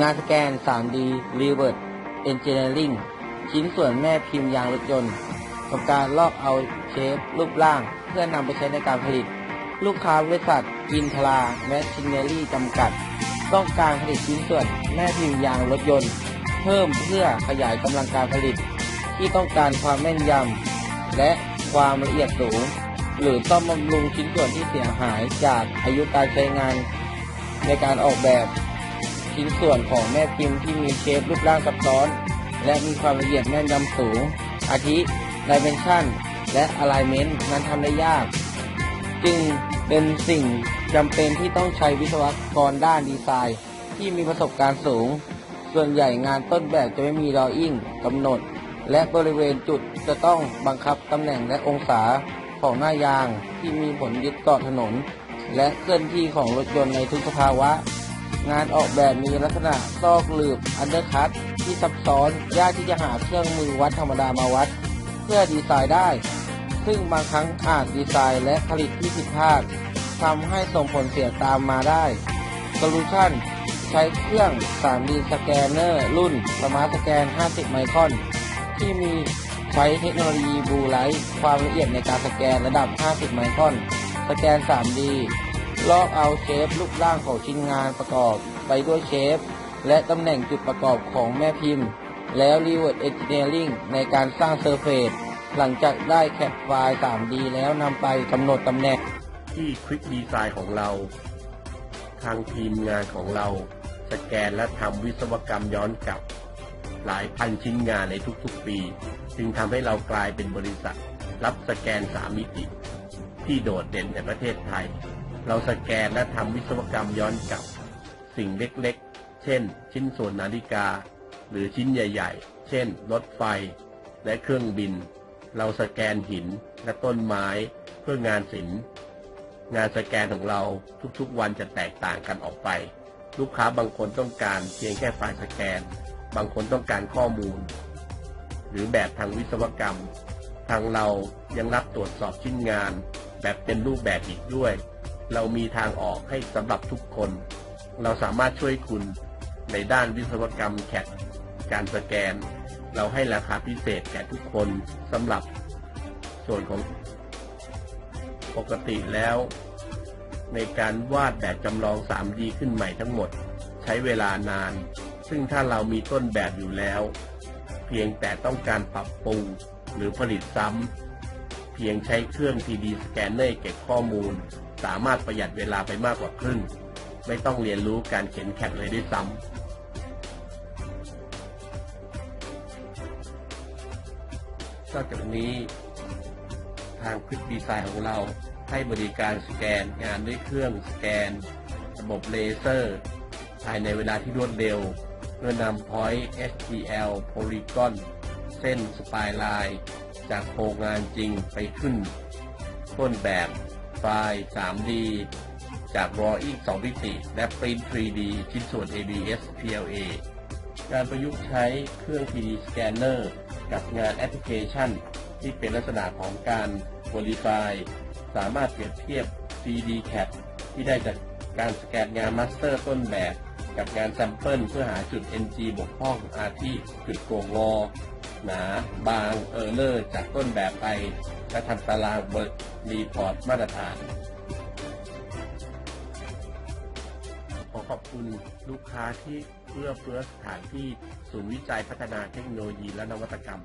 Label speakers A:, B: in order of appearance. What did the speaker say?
A: งานสแกน 3D Reverse Engineering ชิ้นส่วนแม่พิมพ์ยางรถยนต์ทำการลอกเอาเชฟรูปร่าง เพื่อนำไปใช้ในการผลิต ลูกค้าบริษัทอินทราแมชชินเนอรี่จำกัด ต้องการผลิตชิ้นส่วนแม่พิมพ์ยางรถยนต์ เพิ่มเพื่อขยายกำลังการผลิต ที่ต้องการความแม่นยำและความละเอียดสูง หรือต้องบำรุงชิ้นส่วนที่เสียหายจากอายุการใช้งานในการออกแบบ ชิ้นส่วนของแม่พิมพ์ที่มีเชฟรูปร่างซับซ้อน และมีความละเอียดแม่นยำสูง อาทิดิเมนชันและอะไลเมนต์นั้นทำได้ยาก จึงเป็นสิ่งจำเป็นที่ต้องใช้วิศวกรด้านดีไซน์ ที่มีประสบการณ์สูง ส่วนใหญ่งานต้นแบบจะไม่มีดออิ่งกำหนด และบริเวณจุดจะต้องบังคับตำแหน่งและองศาของหน้ายางที่มีผลยึดเกาะถนน และเคลื่อนที่ของรถยนต์ในทุกสภาวะ งานออกแบบมีลักษณะซอกหลืบอันเดอร์คัตที่ซับซ้อนยากที่จะหาเครื่องมือวัดธรรมดามาวัด เพื่อดีไซน์ได้ ซึ่งบางครั้งอาจดีไซน์และผลิตที่ผิดพลาดทำให้ส่งผลเสียตามมาได้ Solution ใช้เครื่อง 3D สแกนเนอร์รุ่น Smart Scan 50 ไมครอน ที่มีใช้เทคโนโลยีบลูไลท์ความละเอียดในการสแกนระดับ 50 ไมครอน สแกน 3D ลอกเอาเชฟรูปร่างของชิ้นงานประกอบไปด้วยเชฟ และตำแหน่งจุดประกอบของแม่พิมพ์ แล้ว Reverse Engineering ในการสร้างเซอร์เฟซหลังจากได้แคปไฟล์ 3D แล้วนำไปกำหนดตำแหน่ง
B: ที่ควิกดีไซน์ของเรา ทางทีมงานของเรา สแกนและทำวิศวกรรมย้อนกลับ หลายพันชิ้นงานในทุกๆปี จึงทำให้เรากลายเป็นบริษัท รับสแกนสามมิติ ที่โดดเด่นในประเทศไทย เราสแกนและทำวิศวกรรมย้อนกลับ สิ่งเล็กๆ เช่น ชิ้นส่วนนาฬิกา หรือชิ้นใหญ่ๆ เช่น รถไฟ และเครื่องบิน เราสแกนหินและต้นไม้เพื่องานศิลป์งานสแกนของเราทุกๆวันจะแตกต่างกันออกไป ลูกค้าบางคนต้องการเพียงแค่ไฟล์สแกน บางคนต้องการข้อมูล หรือแบบทางวิศวกรรม ทางเรายังรับตรวจสอบชิ้นงาน แบบเป็นรูปแบบอีกด้วย เรามีทางออกให้สำหรับทุกคน เราสามารถช่วยคุณในด้านวิศวกรรมแคดการสแกน เราให้ราคาพิเศษแก่ทุกคนสำหรับส่วนของปกติแล้ว ในการวาดแบบจำลอง 3D ขึ้นใหม่ทั้งหมด ใช้เวลานาน ซึ่งถ้าเรามีต้นแบบอยู่แล้ว เพียงแต่ต้องการปรับปรุงหรือผลิตซ้ำ เพียงใช้เครื่อง 3D สแกนเนอร์เก็บข้อมูล สามารถประหยัดเวลาไปมากกว่าครึ่ง ไม่ต้องเรียนรู้การเขียนแคดเลยด้วยซ้ำนอกจากนี้ทางควิกดีไซน์ของเราให้บริการสแกนงานด้วยเครื่องสแกน ระบบเลเซอร์ ภายในเวลาที่รวดเร็ว เพื่อนำ Point STL Polygon เส้นสปายไลน์ จากโครงงานจริงไปขึ้น ต้นแบบไฟล์ 3D จาก Drawing 2มิติ และ Print 3D ชิ้นส่วน ABS PLA การประยุกต์ใช้เครื่อง 3D Scanner กับงานแอปพลิเคชัน ที่เป็นลักษณะของการ Modify สามารถเปรียบเทียบ 3D CAD ที่ได้จากการสแกนงานมาสเตอร์ต้นแบบ กับงานแซมเปิลเพื่อหาจุด NG บกพร่องอาทิจุดโกงงอ หนา บาง เออร์เลอร์ จากต้นแบบไปและทำตารางเบร์รีพอร์ตมาตรฐาน ขอขอบคุณลูกค้าที่เอื้อเฟื้อสถานที่ศูนย์วิจัยพัฒนาเทคโนโลยีและนวัตกรรม